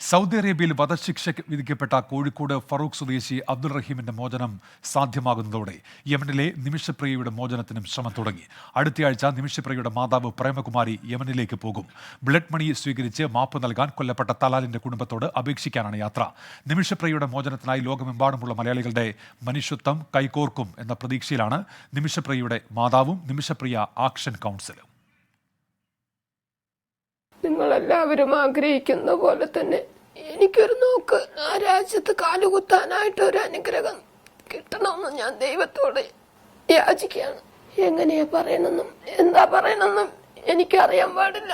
Saudi അറേബ്യയിൽ വധശിക്ഷ വിധിക്കപ്പെട്ട കോഴിക്കോട് ഫറൂഖ് സ്വദേശി അബ്ദുൾ റഹീമിന്റെ മോചനം സാധ്യമാകുന്നതോടെ യമനിലെ നിമിഷപ്രിയയുടെ മോചനത്തിനും ശ്രമം തുടങ്ങി. അടുത്തയാഴ്ച നിമിഷപ്രിയയുടെ മാതാവ് പ്രേമകുമാരി യമനിലേക്ക് പോകും. ബ്ലഡ് മണി സ്വീകരിച്ച് മാപ്പ് നൽകാൻ കൊല്ലപ്പെട്ട തലാലിന്റെ കുടുംബത്തോട് അപേക്ഷിക്കാനാണ് യാത്ര. നിമിഷപ്രിയയുടെ മോചനത്തിനായി ലോകമെമ്പാടുമുള്ള മലയാളികളുടെ മനുഷ്യത്വം കൈകോർക്കും എന്ന പ്രതീക്ഷയിലാണ് നിമിഷപ്രിയയുടെ മാതാവും നിമിഷപ്രിയ ആക്ഷൻ കൗൺസിലും. നിങ്ങളെല്ലാവരും ആഗ്രഹിക്കുന്ന പോലെ തന്നെ എനിക്കൊരു നോക്ക്. ആ രാജ്യത്ത് കാലുകുത്താനായിട്ട് ഒരു അനുഗ്രഹം കിട്ടണമെന്ന് ഞാൻ ദൈവത്തോട് യാചിക്കുകയാണ്. എങ്ങനെയാ പറയണമെന്നും എന്താ പറയണമെന്നും എനിക്കറിയാൻ പാടില്ല.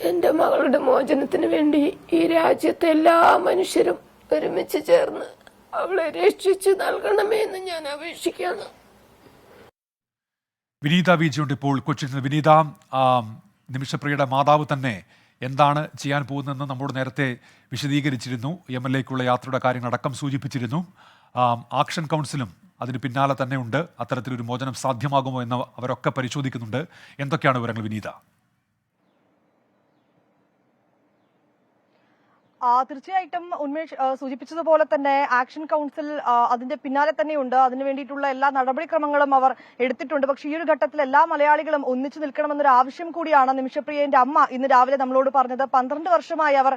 എന്റെ മകളുടെ മോചനത്തിന് വേണ്ടി ഈ രാജ്യത്തെ എല്ലാ മനുഷ്യരും ഒരുമിച്ച് ചേർന്ന് അവളെ രക്ഷിച്ചു നൽകണമേ എന്ന് ഞാൻ അപേക്ഷിക്കുകയാണ്. വിനീത വിജയുണ്ട് ഇപ്പോൾ കൊച്ചിയിൽ വിനീത നിമിഷപ്രിയുടെ മാതാവ് തന്നെ എന്താണ് ചെയ്യാൻ പോകുന്നതെന്ന് നമ്മോട് നേരത്തെ വിശദീകരിച്ചിരുന്നു. എം എൽ എക്കുള്ള യാത്രയുടെ കാര്യങ്ങളടക്കം സൂചിപ്പിച്ചിരുന്നു. ആക്ഷൻ കൗൺസിലും അതിന് പിന്നാലെ തന്നെയുണ്ട്. അത്തരത്തിലൊരു മോചനം സാധ്യമാകുമോ എന്ന് അവരൊക്കെ പരിശോധിക്കുന്നുണ്ട്. എന്തൊക്കെയാണ് വിവരങ്ങൾ വിനീത? തീർച്ചയായിട്ടും ഉന്മേഷ് സൂചിപ്പിച്ചതുപോലെ തന്നെ ആക്ഷൻ കൗൺസിൽ അതിന്റെ പിന്നാലെ തന്നെയുണ്ട്. അതിനു വേണ്ടിയിട്ടുള്ള എല്ലാ നടപടിക്രമങ്ങളും അവർ എടുത്തിട്ടുണ്ട്. പക്ഷേ ഈ ഒരു ഘട്ടത്തിൽ എല്ലാ മലയാളികളും ഒന്നിച്ചു നിൽക്കണമെന്നൊരു ആവശ്യം കൂടിയാണ് നിമിഷപ്രിയന്റെ അമ്മ ഇന്ന് രാവിലെ നമ്മളോട് പറഞ്ഞത്. പന്ത്രണ്ട് വർഷമായി അവർ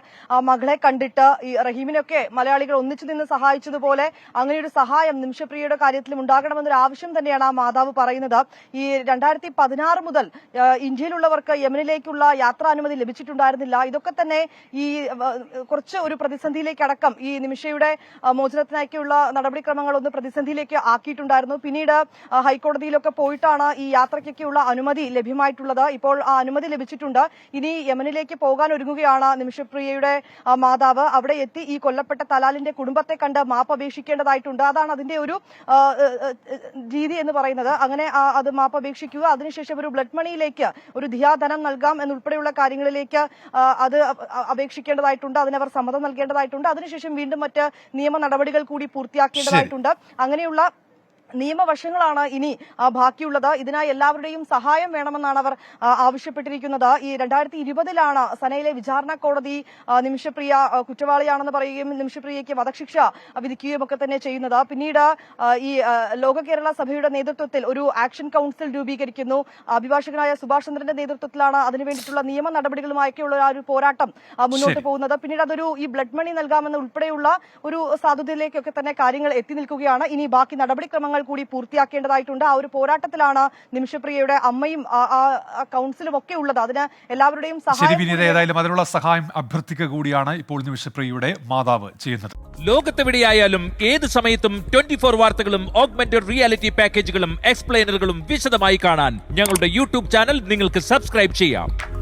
മകളെ കണ്ടിട്ട് ഈ റഹീമിനൊക്കെ മലയാളികൾ ഒന്നിച്ചു നിന്ന് സഹായിച്ചതുപോലെ അങ്ങനെയൊരു സഹായം നിമിഷപ്രിയയുടെ കാര്യത്തിലും ഉണ്ടാകണമെന്നൊരു ആവശ്യം തന്നെയാണ് ആ മാതാവ് പറയുന്നത്. ഈ രണ്ടായിരത്തി പതിനാറ് മുതൽ ഇന്ത്യയിലുള്ളവർക്ക് യമനിലേക്കുള്ള യാത്രാനുമതി ലഭിച്ചിട്ടുണ്ടായിരുന്നില്ല. ഇതൊക്കെ തന്നെ ഈ കുറച്ച് ഒരു പ്രതിസന്ധിയിലേക്ക് അടക്കം ഈ നിമിഷയുടെ നടപടിക്രമങ്ങൾ ഒന്ന് പ്രതിസന്ധിയിലേക്ക് ആക്കിയിട്ടുണ്ടായിരുന്നു. പിന്നീട് ഹൈക്കോടതിയിലൊക്കെ പോയിട്ടാണ് ഈ യാത്രയ്ക്കൊക്കെയുള്ള അനുമതി ലഭ്യമായിട്ടുള്ളത്. ഇപ്പോൾ ആ അനുമതി ലഭിച്ചിട്ടുണ്ട്. ഇനി യമനിലേക്ക് പോകാൻ ഒരുങ്ങുകയാണ് നിമിഷപ്രിയയുടെ മാതാവ്. അവിടെ എത്തി ഈ കൊല്ലപ്പെട്ട തലാലിന്റെ കുടുംബത്തെ കണ്ട് മാപ്പ് അപേക്ഷിക്കേണ്ടതായിട്ടുണ്ട്. അതാണ് അതിന്റെ ഒരു രീതി എന്ന് പറയുന്നത്. അങ്ങനെ അത് മാപ്പ് അപേക്ഷിക്കുക. അതിനുശേഷം ഒരു ബ്ലഡ് മണിയിലേക്ക് ഒരു ധിയാധനം നൽകാം എന്നുൾപ്പെടെയുള്ള കാര്യങ്ങളിലേക്ക് അത് അപേക്ഷിക്കേണ്ടതായിട്ടുണ്ട്. അതിനവർ സമ്മതം നൽകേണ്ടതായിട്ടുണ്ട്. അതിനുശേഷം വീണ്ടും മറ്റ് നിയമ നടപടികൾ കൂടി പൂർത്തിയാക്കേണ്ടതായിട്ടുണ്ട്. അങ്ങനെയുള്ള നിയമവശങ്ങളാണ് ഇനി ബാക്കിയുള്ളത്. ഇതിനായി എല്ലാവരുടെയും സഹായം വേണമെന്നാണ് അവർ ആവശ്യപ്പെട്ടിരിക്കുന്നത്. ഈ രണ്ടായിരത്തി ഇരുപതിലാണ് സനയിലെ വിചാരണ കോടതി നിമിഷപ്രിയ കുറ്റവാളിയാണെന്ന് പറയുകയും നിമിഷപ്രിയയ്ക്ക് വധശിക്ഷ വിധിക്കുകയും ഒക്കെ തന്നെ ചെയ്യുന്നത്. പിന്നീട് ഈ ലോക കേരള സഭയുടെ നേതൃത്വത്തിൽ ഒരു ആക്ഷൻ കൌൺസിൽ രൂപീകരിക്കുന്നു. അഭിഭാഷകനായ സുഭാഷ് ചന്ദ്രന്റെ നേതൃത്വത്തിലാണ് അതിനുവേണ്ടിയിട്ടുള്ള നിയമ നടപടികളുമായൊക്കെയുള്ള ആ ഒരു പോരാട്ടം മുന്നോട്ട് പോകുന്നത്. പിന്നീട് അതൊരു ഈ ബ്ലഡ് മണി നൽകാമെന്ന ഉൾപ്പെടെയുള്ള ഒരു സാധ്യതയിലേക്കൊക്കെ തന്നെ കാര്യങ്ങൾ എത്തി നിൽക്കുകയാണ്. ഇനി ബാക്കി നടപടിക്രമങ്ങൾ കൂടി പൂർത്തിയാക്കേണ്ടതായിട്ടുണ്ട്. ആ ഒരു പോരാട്ടത്തിലാണ് നിമിഷപ്രിയയുടെ അമ്മയും ആ- കൗൺസിലും ഒക്കെ ഉള്ളത്. അതിന് എല്ലാവരുടെയും സഹായം ഏതായാലും അതിനുള്ള സഹായം അഭ്യർത്ഥിക്കുക കൂടിയാണ് ഇപ്പോൾ നിമിഷപ്രിയയുടെ മാതാവ് ചെയ്യുന്നത്. ലോകത്തെവിടെയായാലും ഏത് സമയത്തും ട്വന്റി ഫോർ വാർത്തകളും ഓഗ്മെന്റഡ് റിയാലിറ്റി പാക്കേജുകളും എക്സ്പ്ലെയിനറുകളും വിശദമായി കാണാൻ ഞങ്ങളുടെ യൂട്യൂബ് ചാനൽ നിങ്ങൾക്ക് സബ്സ്ക്രൈബ് ചെയ്യാം.